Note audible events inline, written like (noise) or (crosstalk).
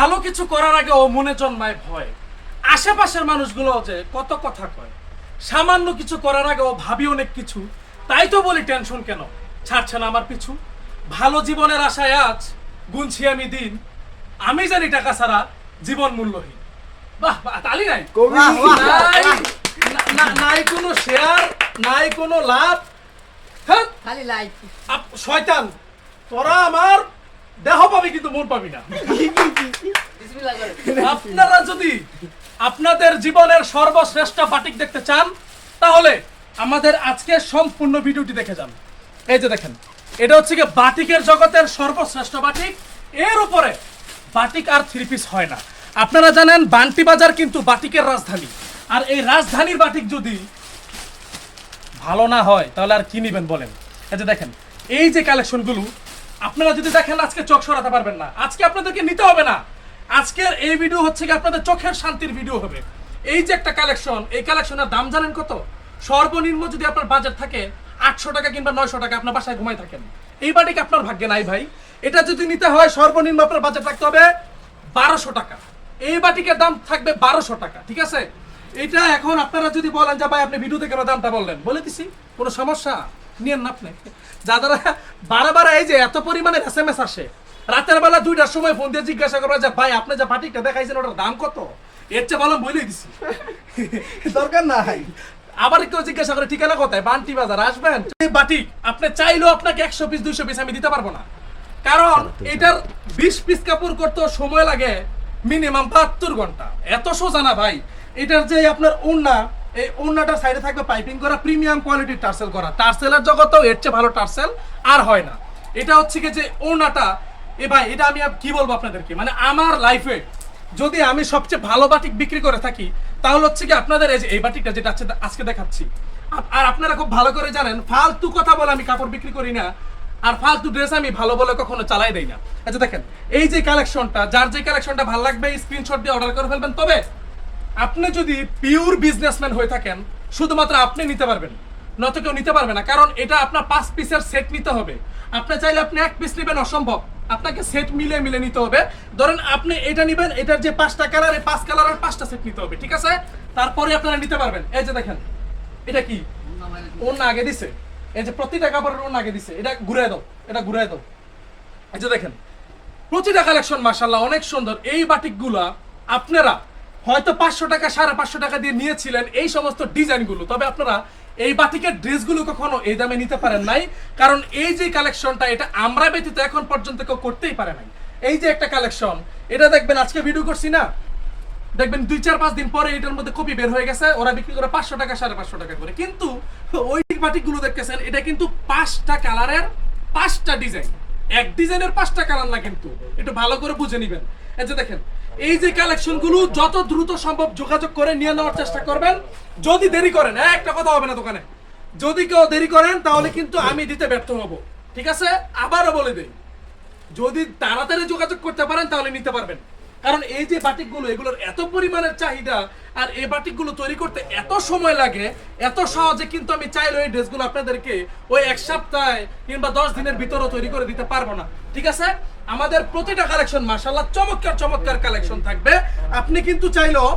ভালো কিছু করার আগে ও মনে জন্মায় ভয়। আশেপাশের মানুষগুলো যে কত কথা কয়। সামান্য কিছু করার আগে ও ভাবি অনেক কিছু। তাই তো বলি টেনশন কেন? ছাড়ছে না আমার পিছু। ভালো জীবনের আশায় আজ গুনছি আমি দিন। আমি জানি টাকা ছাড়া জীবন মূল্যহীন। বাহ বাহ তালি নাই? নাই না- না- নাই কোনো শেয়ার নাই কোনো লাভ। হ্যাঁ? খালি লাইক আপ- শয়তান তোরা আমার দেহ পাবি কিন্তু মন পাবি না। আপনারা যদি আপনাদের জীবনের সর্বশ্রেষ্ঠ বাটিক দেখতে চান তাহলে আমাদের আজকে সম্পূর্ণ ভিডিওটি দেখে যান। এই যে দেখেন এটা হচ্ছে কি বাটিকের জগতের সর্বশ্রেষ্ঠ বাটিক। এর উপরে বাটিক আর থ্রি পিস হয় না। আপনারা জানেন বান্টি বাজার কিন্তু বাটিকের রাজধানী। আর এই রাজধানীর বাটিক যদি ভালো না হয় তাহলে আর কি নিবেন বলেন? এই যে দেখেন এই যে কালেকশনগুলো আপনারা যদি দেখেন আজকে চোখ সরাতে পারবেন না, আজকে আপনাদেরকে নিতে হবে না। আজকের এই ভিডিও হচ্ছে কি আপনাদের চোখের শান্তির ভিডিও হবে। এই যে একটা কালেকশন এই কালেকশনের দাম জানেন কত? সর্বনিম্ন যদি আপনার বাজেট থাকে আটশো টাকা কিংবা নয়শো টাকা, আপনার বাসায় ঘুমাই থাকেন। এই বাটিক আপনার ভাগ্যে নাই ভাই? এটা যদি নিতে হয়, সর্বনিম্ন আপনার বাজেট রাখতে হবে বারোশো টাকা। এই বাটিকের দাম থাকবে বারোশো টাকা, ঠিক আছে? এটা এখন আপনারা যদি বলেন যে, ভাই, আপনি ভিডিওতে কেন দামটা বললেন। বলে দিছি, কোনো সমস্যা? নিয়েন না আপনি। যারা বারবার এই যে এত পরিমাণে এস এম এস আসে। রাতের বেলা দুইটার সময় ফোন দিয়ে জিজ্ঞাসা করবে যে ভাই আপনি যে দেখাইছেন ওটার দাম কত? এর চেয়ে ভালো বলেই দিছি। (laughs) দরকার নাই। আবার কেউ জিজ্ঞাসা করে ঠিকানা কোথায়? বান্টি বাজার আসবেন? বাটিক আপনি চাইলেও আপনাকে একশো পিস দুইশো পিস আমি দিতে পারব না। কারণ এটার বিশ পিস কাপড় করতে সময় লাগে মিনিমাম বাহাত্তর ঘণ্টা। এত সোজা না ভাই। এটার যে আপনার ওন্না এই ওন্নাটার সাইডে থাকবে পাইপিং করা প্রিমিয়াম কোয়ালিটির টার্সেল করা। টার্সেলের জগতেও এর চেয়ে ভালো টার্সেল আর হয় না। এটা হচ্ছে কি যে ওন্নাটা এ ভাই, এটা আমি কি বলব আপনাদেরকে? মানে আমার লাইফে যদি আমি সবচেয়ে ভালো বাটিক বিক্রি করে থাকি, তাহলে হচ্ছে কি আপনাদের এই যে, এই বাটিকটা যেটা আজকে দেখাচ্ছি। আর আপনারা খুব ভালো করে জানেন, ফালতু কথা বলে আমি কাপড় বিক্রি করি না, আর ফালতু ড্রেস আমি ভালো বলে কখনো চালাই দেই না। আচ্ছা দেখেন, এই যে কালেকশনটা যার যে কালেকশনটা ভালো লাগবে স্ক্রিনশট দিয়ে অর্ডার করে ফেলবেন। তবে আপনি যদি পিওর বিজনেসম্যান হয়ে থাকেন, শুধুমাত্র আপনি নিতে পারবেন। নত কেউ নিতে পারবে না, কারণ এটা আপনার পাঁচ পিসের সেট নিতে হবে। আপনি চাইলে আপনি এক পিস নেবেন অসম্ভব। আপনাকে সেট মিলে মিলে নিতে হবে। ধরেন আপনি এটা নেবেন, এটার যে পাঁচটা কালার এই পাঁচ কালারের পাঁচটা সেট নিতে হবে, ঠিক আছে? তারপরে আপনারা নিতে পারবেন। এই যে দেখেন, এটা কি? ওর আগে দিছে। এই যে প্রতিটা কাপড়ের ওর আগে দিছে। এটা ঘুরে দাও, এটা ঘুরে দাও। এই যে দেখেন, প্রতিটা কালেকশন মাসাল্লাহ অনেক সুন্দর। এই বাটিকগুলা আপনারা হয়তো পাঁচশো টাকা, সাড়ে পাঁচশো টাকা দিয়ে নিয়েছিলেন এই সমস্ত ডিজাইনগুলো। তবে আপনারা এই বাটিকের ড্রেসগুলো কখনো এই দামে নিতে পারেন নাই, কারণ এই যে কালেকশনটা, এটা আমরা ব্যতীত এখন পর্যন্ত কেউ করতেই পারে নাই। এই যে একটা কালেকশন, এটা দেখবেন আজকে ভিডিও করছি না? দেখবেন দুই, চার, পাঁচ দিন পরে এটার মধ্যে কপি বের হয়ে গেছে, ওরা বিক্রি করে পাঁচশো টাকা, সাড়ে পাঁচশো টাকা করে। কিন্তু ওই বাটিকগুলো দেখতেছেন, এটা কিন্তু পাঁচটা কালারের পাঁচটা ডিজাইন। এক ডিজাইনের পাঁচটা কালার না কিন্তু। একটু ভালো করে বুঝে নিবেন। এই যে দেখেন এই যে কালেকশনগুলো যত দ্রুত সম্ভব যোগাযোগ করে নিয়ে নেওয়ার চেষ্টা করবেন। যদি দেরি করেন হ্যাঁ, একটা কথা হবে না দোকানে। যদি কেউ দেরি করেন তাহলে কিন্তু আমি দিতে ব্যর্থ হব। ঠিক আছে? আবারও বলে দিই যদি তাড়াতাড়ি যোগাযোগ করতে পারেন তাহলে নিতে পারবেন। কারণ এই যে বাটিকগুলো, এগুলোর এত পরিমাণের চাহিদা আর এই বাটিকগুলো তৈরি করতে এত সময় লাগে, এত সহজে কিন্তু আমি চাইলে ওই ড্রেসগুলো আপনাদেরকে ওই এক সপ্তাহে কিংবা দশ দিনের ভিতরও তৈরি করে দিতে পারব না। ঠিক আছে? আমাদের প্রতিটা কালেকশন মাসাল্লাহ চমৎকার চমৎকার কালেকশন থাকবে। আপনি কিন্তু চাইলেও